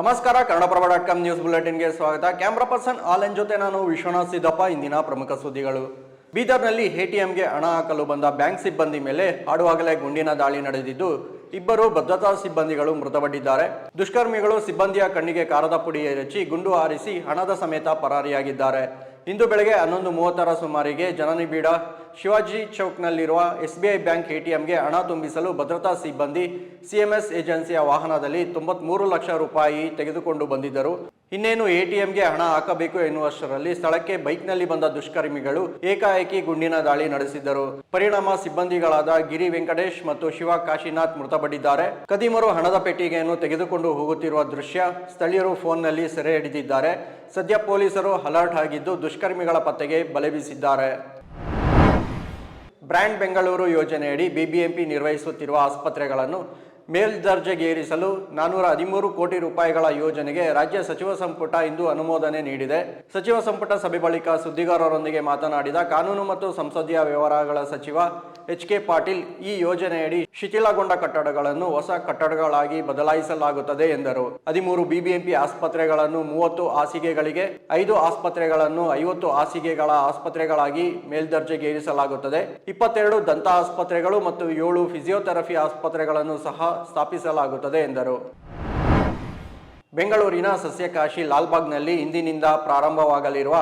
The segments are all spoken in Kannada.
ನಮಸ್ಕಾರ, ಕನ್ನಡಪ್ರಭ ಡಾಟ್ ಕಾಮ್ ನ್ಯೂಸ್ ಬುಲೆಟಿನ್ಗೆ ಸ್ವಾಗತ. ಕ್ಯಾಮ್ರಾ ಪರ್ಸನ್ ಆಲೆನ್ ಜೊತೆ ನಾನು ವಿಶ್ವನಾಥ್ ಸಿದ್ದಪ್ಪ. ಇಂದಿನ ಪ್ರಮುಖ ಸುದ್ದಿಗಳು. ಬೀದರ್ನಲ್ಲಿ ಎಟಿಎಂಗೆ ಹಣ ಹಾಕಲು ಬಂದ ಬ್ಯಾಂಕ್ ಸಿಬ್ಬಂದಿ ಮೇಲೆ ಆಡುವಾಗಲೇ ಗುಂಡಿನ ದಾಳಿ ನಡೆದಿದ್ದು, ಇಬ್ಬರು ಭದ್ರತಾ ಸಿಬ್ಬಂದಿಗಳು ಮೃತಪಟ್ಟಿದ್ದಾರೆ. ದುಷ್ಕರ್ಮಿಗಳು ಸಿಬ್ಬಂದಿಯ ಕಣ್ಣಿಗೆ ಕಾರದ ಪುಡಿ ಎರಚಿ, ಗುಂಡು ಹಾರಿಸಿ ಹಣದ ಸಮೇತ ಪರಾರಿಯಾಗಿದ್ದಾರೆ. ಇಂದು ಬೆಳಗ್ಗೆ ಹನ್ನೊಂದು ಮೂವತ್ತರ ಸುಮಾರಿಗೆ ಜನನಿಬಿಡ ಶಿವಾಜಿ ಚೌಕ್ನಲ್ಲಿರುವ ಐ ಬ್ಯಾಂಕ್ ಹಣ ತುಂಬಿಸಲು ಭದ್ರತಾ ಸಿಬ್ಬಂದಿ ಸಿಎಂಎಸ್ ಏಜೆನ್ಸಿಯ ವಾಹನದಲ್ಲಿ ತೊಂಬತ್ಮೂರು ಲಕ್ಷ ರೂಪಾಯಿ ತೆಗೆದುಕೊಂಡು ಬಂದಿದ್ದರು. ಇನ್ನೇನು ಎಟಿಎಂಗೆ ಹಣ ಹಾಕಬೇಕು ಎನ್ನುವಷ್ಟರಲ್ಲಿ ಸ್ಥಳಕ್ಕೆ ಬೈಕ್ನಲ್ಲಿ ಬಂದ ದುಷ್ಕರ್ಮಿಗಳು ಏಕಾಏಕಿ ಗುಂಡಿನ ದಾಳಿ ನಡೆಸಿದ್ದರು. ಪರಿಣಾಮ ಸಿಬ್ಬಂದಿಗಳಾದ ಗಿರಿ ವೆಂಕಟೇಶ್ ಮತ್ತು ಶಿವ ಕಾಶಿನಾಥ್ ಮೃತಪಟ್ಟಿದ್ದಾರೆ. ಕದೀಮರು ಹಣದ ಪೆಟ್ಟಿಗೆಯನ್ನು ತೆಗೆದುಕೊಂಡು ಹೋಗುತ್ತಿರುವ ದೃಶ್ಯ ಸ್ಥಳೀಯರು ಫೋನ್ನಲ್ಲಿ ಸೆರೆ ಹಿಡಿದಿದ್ದಾರೆ. ಸದ್ಯ ಪೊಲೀಸರು ಅಲರ್ಟ್ ಆಗಿದ್ದು ದುಷ್ಕರ್ಮಿಗಳ ಪತ್ತೆಗೆ ಬಲೆ ಬೀಸಿದ್ದಾರೆ ಬ್ರ್ಯಾಂಡ್ ಬೆಂಗಳೂರು ಯೋಜನೆಯಡಿ ಬಿಬಿಎಂಪಿ ನಿರ್ವಹಿಸುತ್ತಿರುವ ಆಸ್ಪತ್ರೆಗಳನ್ನು ಮೇಲ್ದರ್ಜೆಗೇರಿಸಲು ನಾನೂರ ಹದಿಮೂರು ಕೋಟಿ ರೂಪಾಯಿಗಳ ಯೋಜನೆಗೆ ರಾಜ್ಯ ಸಚಿವ ಸಂಪುಟ ಇಂದು ಅನುಮೋದನೆ ನೀಡಿದೆ. ಸಚಿವ ಸಂಪುಟ ಸಭೆ ಬಳಿಕ ಸುದ್ದಿಗಾರರೊಂದಿಗೆ ಮಾತನಾಡಿದ ಕಾನೂನು ಮತ್ತು ಸಂಸದೀಯ ವ್ಯವಹಾರಗಳ ಸಚಿವ ಎಚ್ ಕೆ ಪಾಟೀಲ್ ಈ ಯೋಜನೆಯಡಿ ಶಿಥಿಲಗೊಂಡ ಕಟ್ಟಡಗಳನ್ನು ಹೊಸ ಕಟ್ಟಡಗಳಾಗಿ ಬದಲಾಯಿಸಲಾಗುತ್ತದೆ ಎಂದರು. ಹದಿಮೂರು ಬಿಬಿಎಂಪಿ ಆಸ್ಪತ್ರೆಗಳನ್ನು ಮೂವತ್ತು ಹಾಸಿಗೆಗಳಿಗೆ, ಐದು ಆಸ್ಪತ್ರೆಗಳನ್ನು ಐವತ್ತು ಹಾಸಿಗೆಗಳ ಆಸ್ಪತ್ರೆಗಳಾಗಿ ಮೇಲ್ದರ್ಜೆಗೇರಿಸಲಾಗುತ್ತದೆ ಇಪ್ಪತ್ತೆರಡು ದಂತ ಆಸ್ಪತ್ರೆಗಳು ಮತ್ತು ಏಳು ಫಿಸಿಯೋಥೆರಪಿ ಆಸ್ಪತ್ರೆಗಳನ್ನು ಸಹ ಸ್ಥಾಪಿಸಲಾಗುತ್ತದೆ ಎಂದರು. ಬೆಂಗಳೂರಿನ ಸಸ್ಯಕಾಶಿ ಲಾಲ್ಬಾಗ್ನಲ್ಲಿ ಇಂದಿನಿಂದ ಪ್ರಾರಂಭವಾಗಲಿರುವ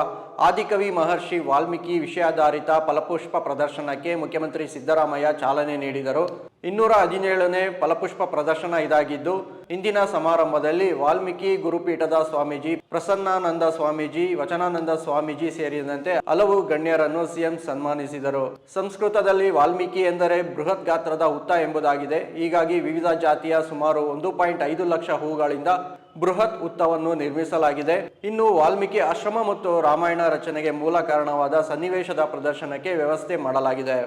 ಆದಿಕವಿ ಮಹರ್ಷಿ ವಾಲ್ಮೀಕಿ ವಿಷಯಾಧಾರಿತ ಫಲಪುಷ್ಪ ಪ್ರದರ್ಶನಕ್ಕೆ ಮುಖ್ಯಮಂತ್ರಿ ಸಿದ್ದರಾಮಯ್ಯ ಚಾಲನೆ ನೀಡಿದರು. ಇನ್ನೂರ ಹದಿನೇಳನೇ ಫಲಪುಷ್ಪ ಪ್ರದರ್ಶನ ಇದಾಗಿದ್ದು, ಇಂದಿನ ಸಮಾರಂಭದಲ್ಲಿ ವಾಲ್ಮೀಕಿ ಗುರುಪೀಠದ ಸ್ವಾಮೀಜಿ ಪ್ರಸನ್ನಾನಂದ ಸ್ವಾಮೀಜಿ, ವಚನಾನಂದ ಸ್ವಾಮೀಜಿ ಸೇರಿದಂತೆ ಹಲವು ಗಣ್ಯರನ್ನು ಸಿಎಂ ಸನ್ಮಾನಿಸಿದರು. ಸಂಸ್ಕೃತದಲ್ಲಿ ವಾಲ್ಮೀಕಿ ಎಂದರೆ ಬೃಹತ್ ಗಾತ್ರದ ಹುತ್ತ ಎಂಬುದಾಗಿದೆ. ಹೀಗಾಗಿ ವಿವಿಧ ಜಾತಿಯ ಸುಮಾರು ಒಂದು ಪಾಯಿಂಟ್ ಐದು ಲಕ್ಷ ಹೂಗಳಿಂದ ಬೃಹತ್ ಉತ್ತವನ್ನು ನಿರ್ಮಿಸಲಾಗಿದೆ. ಇನ್ನು ವಾಲ್ಮೀಕಿ ಆಶ್ರಮ ಮತ್ತು ರಾಮಾಯಣ ರಚನೆಗೆ ಮೂಲ ಕಾರಣವಾದ ಸನ್ನಿವೇಶದ ಪ್ರದರ್ಶನಕ್ಕೆ ವ್ಯವಸ್ಥೆ ಮಾಡಲಾಗಿದೆ.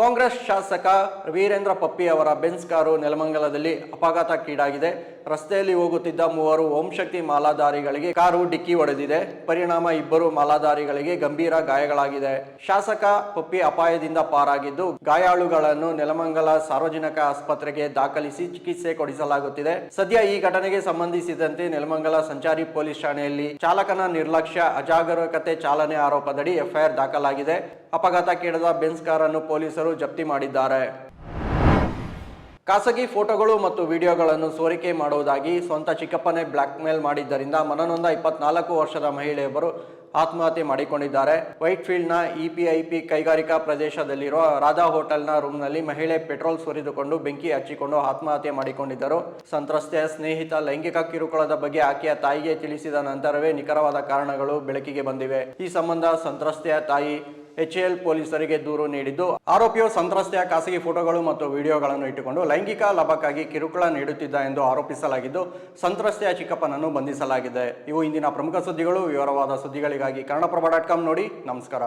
ಕಾಂಗ್ರೆಸ್ ಶಾಸಕ ವೀರೇಂದ್ರ ಪಪ್ಪಿ ಅವರ ಬೆನ್ಸ್ ಕಾರು ನೆಲಮಂಗಲದಲ್ಲಿ ಅಪಘಾತಕ್ಕೀಡಾಗಿದೆ ರಸ್ತೆಯಲ್ಲಿ ಹೋಗುತ್ತಿದ್ದ ಮೂವರು ಓಂಶಕ್ತಿ ಮಾಲಾಧಾರಿಗಳಿಗೆ ಕಾರು ಡಿಕ್ಕಿ ಹೊಡೆದಿದೆ. ಪರಿಣಾಮ ಇಬ್ಬರು ಮಾಲಾಧಾರಿಗಳಿಗೆ ಗಂಭೀರ ಗಾಯಗಳಾಗಿದೆ. ಶಾಸಕ ಪಪ್ಪಿ ಅಪಾಯದಿಂದ ಪಾರಾಗಿದ್ದು, ಗಾಯಾಳುಗಳನ್ನು ನೆಲಮಂಗಲ ಸಾರ್ವಜನಿಕ ಆಸ್ಪತ್ರೆಗೆ ದಾಖಲಿಸಿ ಚಿಕಿತ್ಸೆ ಕೊಡಿಸಲಾಗುತ್ತಿದೆ. ಸದ್ಯ ಈ ಘಟನೆಗೆ ಸಂಬಂಧಿಸಿದಂತೆ ನೆಲಮಂಗಲ ಸಂಚಾರಿ ಪೊಲೀಸ್ ಠಾಣೆಯಲ್ಲಿ ಚಾಲಕನ ನಿರ್ಲಕ್ಷ್ಯ, ಅಜಾಗರೂಕತೆ ಚಾಲನೆ ಆರೋಪದಡಿ ಎಫ್ಐಆರ್ ದಾಖಲಾಗಿದೆ. ಅಪಘಾತಕ್ಕೀಡದ ಬೆನ್ಸ್ ಕಾರನ್ನು ಪೊಲೀಸರು ಜಪ್ತಿ ಮಾಡಿದ್ದಾರೆ. ಖಾಸಗಿ ಫೋಟೋಗಳು ಮತ್ತು ವಿಡಿಯೋಗಳನ್ನು ಸೋರಿಕೆ ಮಾಡುವುದಾಗಿ ಸ್ವಂತ ಚಿಕ್ಕಪ್ಪನೇ ಬ್ಲಾಕ್ ಮೇಲ್ ಮಾಡಿದ್ದರಿಂದ ಮನನೊಂದ ಇಪ್ಪತ್ನಾಲ್ಕು ವರ್ಷದ ಮಹಿಳೆಯೊಬ್ಬರು ಆತ್ಮಹತ್ಯೆ ಮಾಡಿಕೊಂಡಿದ್ದಾರೆ. ವೈಟ್ ಫೀಲ್ಡ್ನ ಇಪಿಐಪಿ ಕೈಗಾರಿಕಾ ಪ್ರದೇಶದಲ್ಲಿರುವ ರಾಧಾ ಹೋಟೆಲ್ನ ರೂಮ್ನಲ್ಲಿ ಮಹಿಳೆ ಪೆಟ್ರೋಲ್ ಸುರಿದುಕೊಂಡು ಬೆಂಕಿ ಹಚ್ಚಿಕೊಂಡು ಆತ್ಮಹತ್ಯೆ ಮಾಡಿಕೊಂಡಿದ್ದರು. ಸಂತ್ರಸ್ತೆಯ ಸ್ನೇಹಿತ ಲೈಂಗಿಕ ಕಿರುಕುಳದ ಬಗ್ಗೆ ಆಕೆಯ ತಾಯಿಗೆ ತಿಳಿಸಿದ ನಂತರವೇ ನಿಖರವಾದ ಕಾರಣಗಳು ಬೆಳಕಿಗೆ ಬಂದಿವೆ. ಈ ಸಂಬಂಧ ಸಂತ್ರಸ್ತೆಯ ತಾಯಿ ಎಚ್ಎಎಲ್ ಪೊಲೀಸರಿಗೆ ದೂರು ನೀಡಿದ್ದು. ಆರೋಪಿಯು ಸಂತ್ರಸ್ತೆಯ ಖಾಸಗಿ ಫೋಟೋಗಳು ಮತ್ತು ವಿಡಿಯೋಗಳನ್ನು ಇಟ್ಟುಕೊಂಡು ಲೈಂಗಿಕ ಲಾಭಕ್ಕಾಗಿ ಕಿರುಕುಳ ನೀಡುತ್ತಿದ್ದ ಎಂದು ಆರೋಪಿಸಲಾಗಿದ್ದು, ಸಂತ್ರಸ್ತೆಯ ಚಿಕ್ಕಪ್ಪನನ್ನು ಬಂಧಿಸಲಾಗಿದೆ. ಇವು ಇಂದಿನ ಪ್ರಮುಖ ಸುದ್ದಿಗಳು. ವಿವರವಾದ ಸುದ್ದಿಗಳಿಗಾಗಿ ಕನ್ನಡಪ್ರಭ ಡಾಟ್ ಕಾಮ್ ನೋಡಿ. ನಮಸ್ಕಾರ.